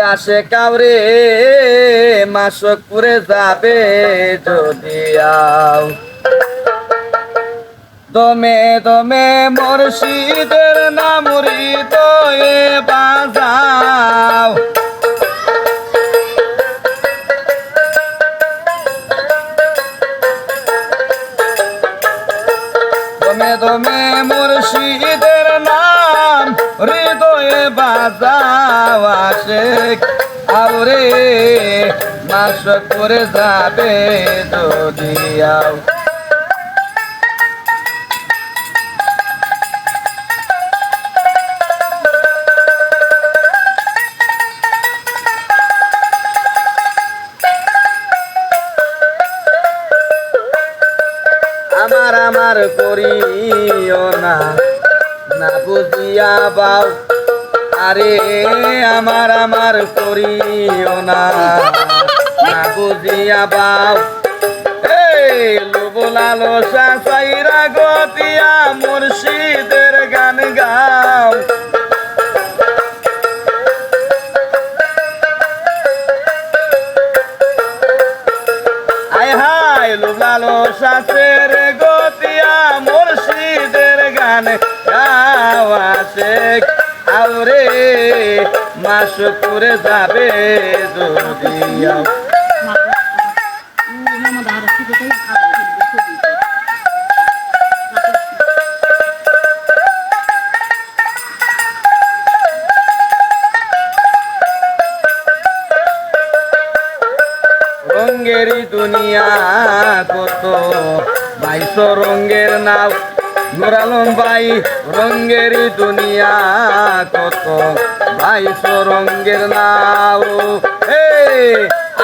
আসে কাউরে মাসকপুরে যাবে যদি আও। দমে দমে মুর্শিদের নামরি দয়ে বাজাও। দমে দমে হৃদয়ে বাজাও আসে আউরে মাস করে যাবে যদি আও আমার আমার করিও না না বুঝিয়া বাও আরে আমার আমার করিও না। বুঝিয়া এই লোবলালো সাইরা গতিয়া মুর্শিদের গান গাও। আয় হায় লুবলালো শাসের গতিয়া মুর্শিদের গান শেখ আউরে মাস করে যাবে দুদিয়া রঙ্গেরই দুনিয়া কত বাইশো রঙ্গের নাও। নুরালম ভাই রঙ্গের দুনিয়া কত? ভাই রঙ্গের নাও।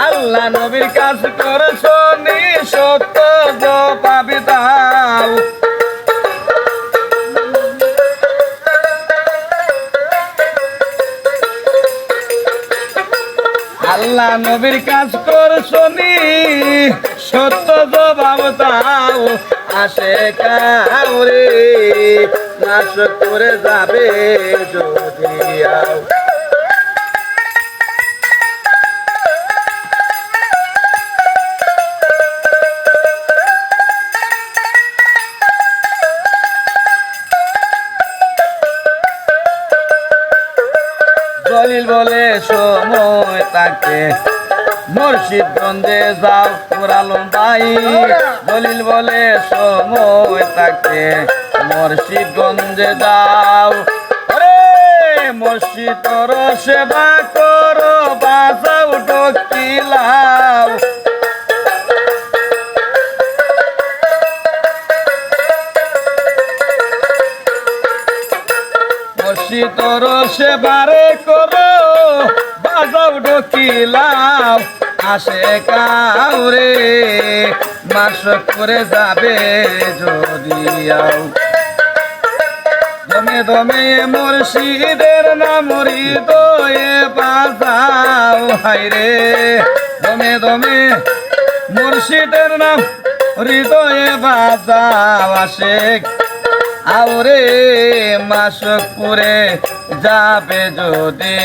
আল্লাহ নবীর কাজ করে শনি সত্য পাবি দাও আল্লাহ নবীর কাজ কর শুনি। সত্য জবাব দাও আসে কাউরে নাশ করে যাবে যদি আও দলিল বলে সময় তাকে। মুর্শিদগঞ্জে যাও পুরালম ভাই দলিল বলে সময় তাকে। মুর্শিদগঞ্জে যাও। ওরে মসজিদর সেবা করো, বাজাও ডকিলাও মসজিদর সেবারে করো, বাজাও ঢকিলাও আসে কাউরে মাস করে যাবে যদি আও দমে দমে মুর্শিদের নাম হৃদয়ে বাজাও হাইরে দমে দমে মুর্শিদের নাম হৃদয়ে বাজাও, আসে আউরে মাসকপুরে যাবে যদি